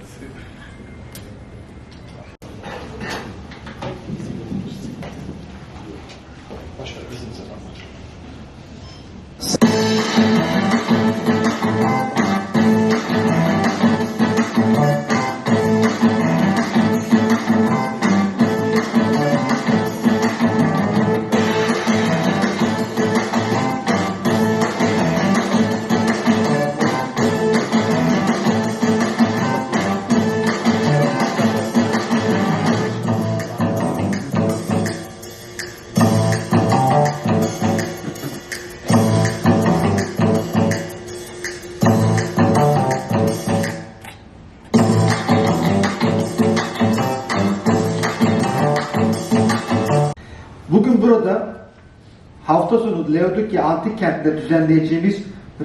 Pode ser. Burada hafta sonu Leodikya Antik Kent'te düzenleyeceğimiz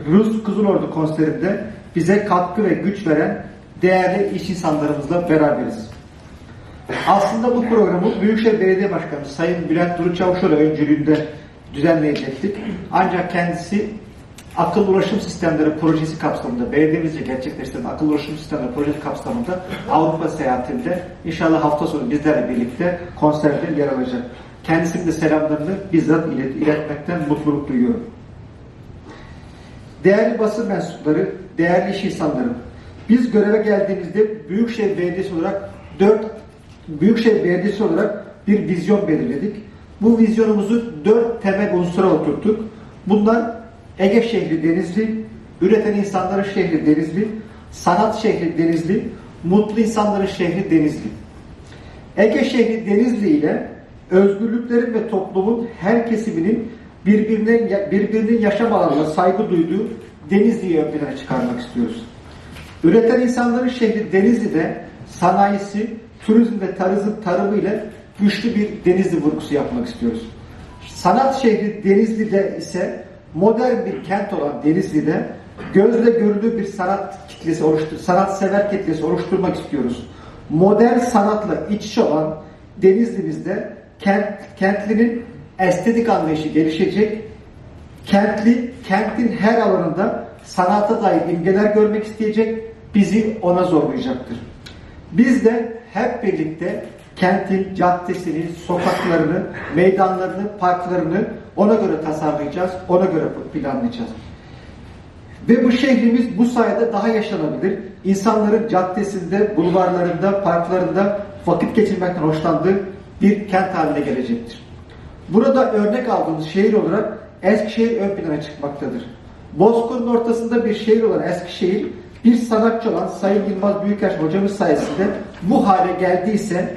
Rus Kızılordu konserinde bize katkı ve güç veren değerli iş insanlarımızla beraberiz. Aslında bu programı Büyükşehir Belediye Başkanı Sayın Bülent Duru Çavuşoğlu öncülüğünde düzenleyecektik. Ancak kendisi akıllı ulaşım sistemleri projesi kapsamında belediyemizce gerçekleştirilen akıllı ulaşım sistemleri projesi kapsamında Avrupa seyahatinde inşallah hafta sonu bizlerle birlikte konserde yer alacak. Kendisinin de selamlarını bizzat ilet- iletmekten mutluluk duyuyorum. Değerli basın mensupları, değerli iş insanları, biz göreve geldiğimizde Büyükşehir Belediyesi olarak 4 Büyükşehir Belediyesi olarak bir vizyon belirledik. Bu vizyonumuzu dört temel unsura oturttuk. Bunlar Ege şehri Denizli, üreten insanların şehri Denizli, sanat şehri Denizli, mutlu insanların şehri Denizli. Ege şehri Denizli ile özgürlüklerin ve toplumun her kesiminin birbirinin birbirinin yaşam alanına saygı duyduğu Denizli'yi ön plana çıkarmak istiyoruz. Üreten insanların şehri Denizli'de sanayisi, turizm ve tarızım tarımı ile güçlü bir Denizli vurgusu yapmak istiyoruz. Sanat şehri Denizli'de ise modern bir kent olan Denizli'de gözle görülür bir sanat kitlesi oluştur, sanat sever kitlesi oluşturmak istiyoruz. Modern sanatla iç içe olan Denizli'mizde kent, kentlinin estetik anlayışı gelişecek, kentli kentin her alanında sanata dair imgeler görmek isteyecek, bizi ona zorlayacaktır. Biz de hep birlikte kentin caddesini, sokaklarını, meydanlarını, parklarını ona göre tasarlayacağız, ona göre planlayacağız. Ve bu şehrimiz bu sayede daha yaşanabilir. İnsanların caddesinde, bulvarlarında, parklarında vakit geçirmekten hoşlandığı bir kent haline gelecektir. Burada örnek aldığımız şehir olarak Eskişehir ön plana çıkmaktadır. Bozkır'ın ortasında bir şehir olan Eskişehir, bir sanatçı olan Sayın Yılmaz Büyükaş hocamız sayesinde bu hale geldiyse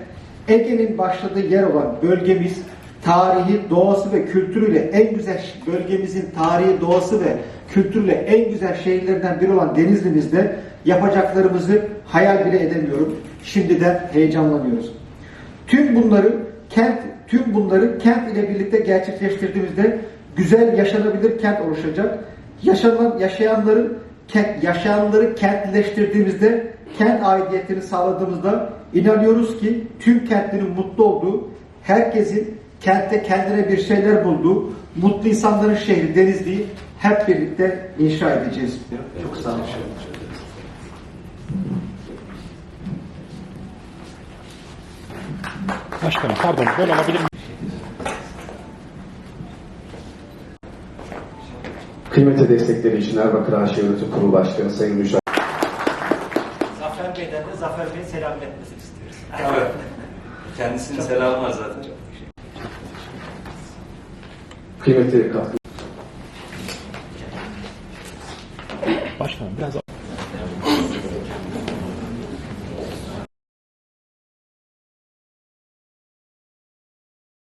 Ege'nin başladığı yer olan bölgemiz tarihi, doğası ve kültürüyle en güzel bölgemizin tarihi, doğası ve kültürüyle en güzel şehirlerden biri olan Denizli'mizde yapacaklarımızı hayal bile edemiyorum. Şimdiden heyecanlanıyoruz. Tüm bunları kent tüm bunları kent ile birlikte gerçekleştirdiğimizde güzel yaşanabilir kent oluşacak. Yaşanan yaşayanların kent, yaşayanları kentleştirdiğimizde kent aidiyetini sağladığımızda inanıyoruz ki tüm kentlerin mutlu olduğu, herkesin kentte kendine bir şeyler bulduğu, mutlu insanların şehri Denizli'yi hep birlikte inşa edeceğiz. Çok sağ olun. Başkanım pardon böyle alabilir miyim? Kıymetli destekleri için Erbakır AŞ Yönetim Kurulu Başkanı Sayın Müşah Zafer Bey'den de Zafer Bey'in selam etmesini istiyoruz. Evet. Kendisinin selamı var zaten. kıymetli katkı Başkanım biraz